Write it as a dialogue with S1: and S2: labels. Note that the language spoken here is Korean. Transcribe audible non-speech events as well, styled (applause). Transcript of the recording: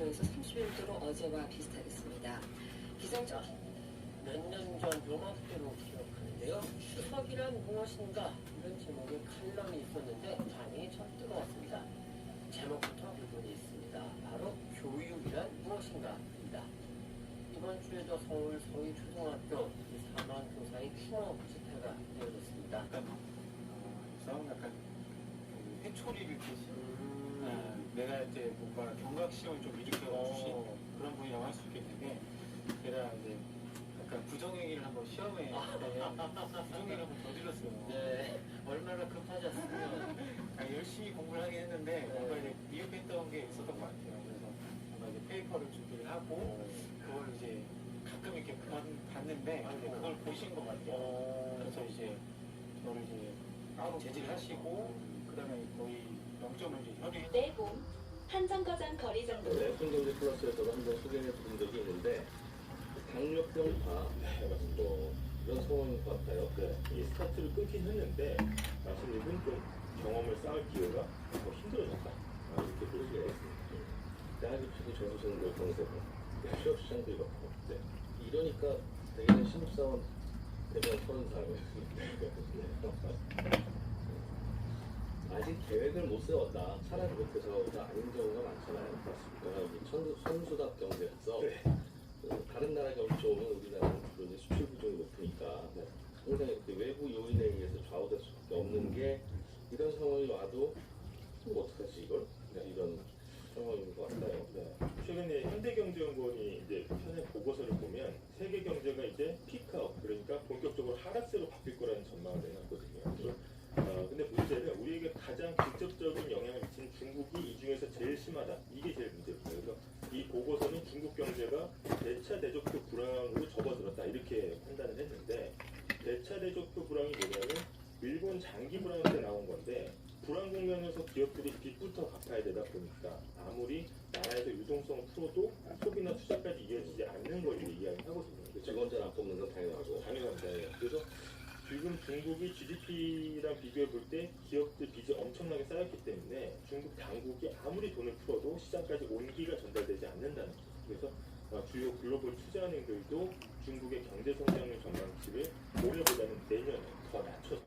S1: 26도에서 31도로 어제와 비슷하겠습니다. 기상청
S2: 몇년전 요맘때로 기억하는데요. 추석이란 무엇인가 이런 제목의 칼럼이 있었는데 반응이 참 뜨거웠습니다. 제목부터 부분이 있습니다. 바로 교육이란 무엇인가입니다. 이번 주에도 서울 서희 초등학교 4만 교사의 추모 집회가 이어졌습니다.
S3: 약간 어, 싸움 약간 그 회초리를 캐시
S2: 음,
S3: 아, 내가 이제 뭔가 경각심을 좀 일으켜 주신
S2: 어.
S3: 그런 분이라고 할 수 있겠는데 제가 이제 약간 부정행위를 한번 시험에 때 부정행위를 한번 저질렀어요.
S2: 네, 얼마나 급하셨으면
S3: 아, 열심히 공부를 하긴 했는데
S2: 네.
S3: 뭔가 이제 미흡했던 게 있었던 것 같아요. 그래서 뭔가 이제 페이퍼를 준비를 하고 그걸 이제 가끔 이렇게 봤- 봤는데 이제 그걸 보신 것 같아요.
S2: 어,
S3: 그래서 이제 저를 이제 따로 제지하시고 그다음에 거의 0점을 이제 혈의
S4: 내봄 한정거장 거리 정도
S5: 네, 손경제 플러스에서도 한번 소개해 드린 적이 있는데 당뇨병과 뭐 이런 상황인 것 같아요. 네. 이 스타트를 끊긴 했는데 말씀드린 좀 경험을 쌓을 기회가 더 힘들어졌다. 아, 이렇게 볼 수가 있습니다. 대학교도 전수생들 공세고 취업 시장도 이렇고 네. 이러니까 대개는 신입사원 대략 서른 살 (laughs) 아직 계획을 못 세웠다. 차라리 못해서가 아닌 경우가 많잖아요. 맞습니다. 이 천, 선수답 경제에서 그 다른 나라 좋으면 우리나라는 주로 수출 비중이 높으니까 항상 이렇게 외부 요인에 의해서 좌우될 수밖에 없는 게 이런 상황이 와도 뭐 어떡하지 이걸? 이런 상황인 것 같아요.
S6: 네. 최근에 현대경제연구원이 이제 현행 보고서를 보면 세계 경제가 이제 피크아웃 그러니까 본격적으로 하락세로 바뀔 거라는 전망을 내놨거든요. 심하다. 이게 제일 문제입니다. 그래서 이 보고서는 중국 경제가 대차 대조표 불황으로 접어들었다 이렇게 판단을 했는데 대차 대조표 불황이 뭐냐면 일본 장기 불황 때 나온 건데 불안 국면에서 기업들이 빚부터 갚아야 되다 보니까 아무리 나라에서 유동성을 풀어도 소비나 투자까지 이어지지 않는 걸 이야기하거든요. 그래서
S5: 직원들 안 뽑는 건 당연하고
S6: 당연합니다. 예. 그래서 지금 중국이 GDP랑 비교해 볼 때 기업들 빚이 엄청나게 쌓였기 때문에 중국 당국이 아무리 돈을 풀어도 시장까지 온기가 전달되지 않는다는 거죠. 그래서 어, 주요 글로벌 투자은행들도 중국의 경제 성장률 전망치를 올해보다는 내년에 더 낮춰서